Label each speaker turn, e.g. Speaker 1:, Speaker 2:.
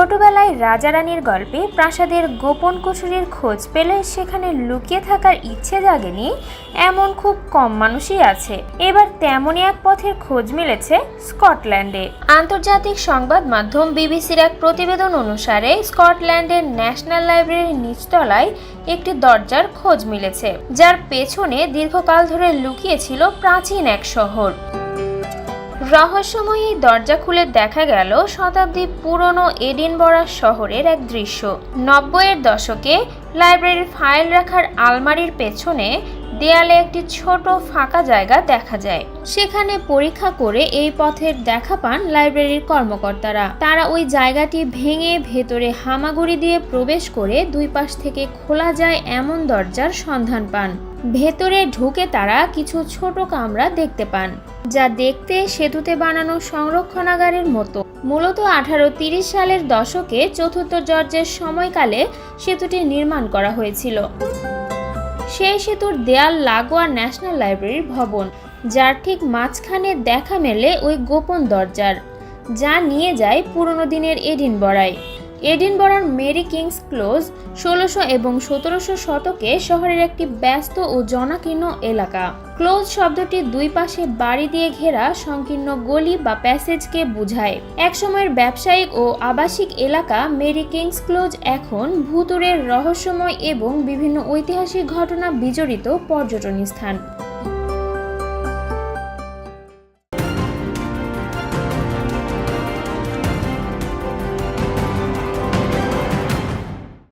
Speaker 1: ছোটবেলায় রাজারানীর গল্পে প্রাসাদের গোপন কুঠুরির খোঁজ পেলে সেখানে লুকিয়ে থাকার ইচ্ছে জাগেনি, এমন খুব কম মানুষই আছে। এবার তেমনই এক পথের খোঁজ মিলেছে স্কটল্যান্ডে। আন্তর্জাতিক সংবাদ মাধ্যম বিবিসির এক প্রতিবেদন অনুসারে স্কটল্যান্ডের ন্যাশনাল লাইব্রেরির নিচতলায় একটি দরজার খোঁজ মিলেছে, যার পেছনে দীর্ঘকাল ধরে লুকিয়েছিল প্রাচীন এক শহর। রহস্যময়ী দরজা খুলে দেখা গেল শতাব্দী পুরনো এডিনবরা শহরের এক দৃশ্য। নব্বইয়ের দশকে লাইব্রেরির ফাইল রাখার আলমারির পেছনে দেয়ালে একটি ছোট ফাঁকা জায়গা দেখা যায়। সেখানে পরীক্ষা করে এই পথের দেখা পান লাইব্রেরির কর্মকর্তারা। তারা ওই জায়গাটি ভেঙে ভেতরে হামাগুড়ি দিয়ে প্রবেশ করে দুই পাশ থেকে খোলা যায় এমন দরজার সন্ধান পান। ভেতরে ঢুকে তারা কিছু ছোট কামরা দেখতে পান, যা দেখতে সেতুতে বানানো সংরক্ষণাগারের মতো। মূলত আঠারো সালের দশকে চতুর্থ জর্জের সময়কালে সেতুটি নির্মাণ করা হয়েছিল। সেই সেতুর দেয়াল লাগোয়া ন্যাশনাল লাইব্রেরির ভবন, যার ঠিক মাঝখানে দেখা মেলে ওই গোপন দরজার, যা নিয়ে যায় পুরনো দিনের এডিন এডিনবরায়। এডিনবরার মেরি কিংস ক্লোজ ষোলোশো এবং সতেরোশো শতকে শহরের একটি ব্যস্ত ও জনাকীর্ণ এলাকা। ক্লোজ শব্দটি দুই পাশে বাড়ি দিয়ে ঘেরা সংকীর্ণ গলি বা প্যাসেজকে বোঝায়। একসময়ের ব্যবসায়িক ও আবাসিক এলাকা মেরি কিংস ক্লোজ এখন ভূতুরের রহস্যময় এবং বিভিন্ন ঐতিহাসিক ঘটনা বিজড়িত পর্যটন স্থান।